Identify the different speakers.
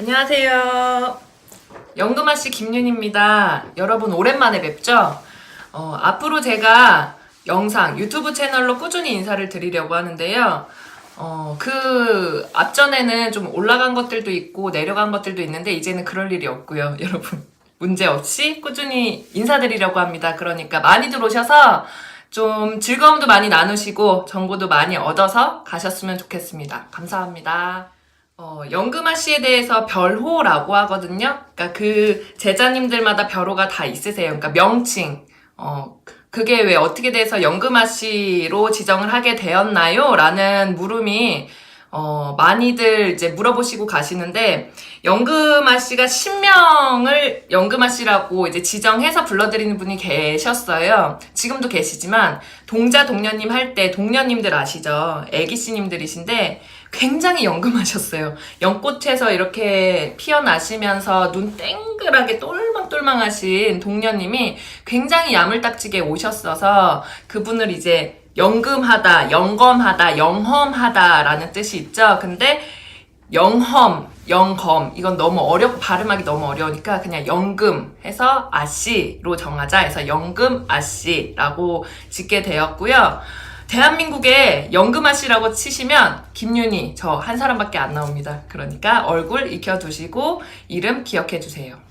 Speaker 1: 안녕하세요. 영금아 씨 김윤입니다. 여러분 오랜만에 뵙죠? 어, 앞으로 제가 영상 유튜브 채널로 꾸준히 인사를 드리려고 하는데요. 어, 그 앞전에는 좀 올라간 것들도 있고 내려간 것들도 있는데 이제는 그럴 일이 없고요. 여러분 문제 없이 꾸준히 인사드리려고 합니다. 그러니까 많이들 오셔서 좀 즐거움도 많이 나누시고 정보도 많이 얻어서 가셨으면 좋겠습니다. 감사합니다. 어, 연금아 씨에 대해서 별호라고 하거든요. 그러니까 그 제자님들마다 별호가 다 있으세요. 그러니까 명칭. 어, 그게 왜 어떻게 돼서 연금아 씨로 지정을 하게 되었나요? 라는 물음이 어, 많이들 이제 물어보시고 가시는데, 연금아 씨가 신명을 연금아 씨라고 이제 지정해서 불러드리는 분이 계셨어요. 지금도 계시지만, 동자 동녀님 할 때 동녀님들 아시죠? 애기 씨님들이신데, 굉장히 연금하셨어요. 연꽃에서 이렇게 피어나시면서 눈 땡글하게 똘망똘망하신 동녀님이 굉장히 야물딱지게 오셨어서 그분을 이제 영금하다, 영검하다, 영험하다라는 뜻이 있죠. 근데 영험, 영검 이건 너무 어렵 발음하기 너무 어려우니까 그냥 영금 해서 아씨로 정하자 해서 영금 아씨라고 짓게 되었고요. 대한민국에 영금아 씨라고 치시면 김윤희 저 한 사람밖에 안 나옵니다. 그러니까 얼굴 익혀두시고 이름 기억해 주세요.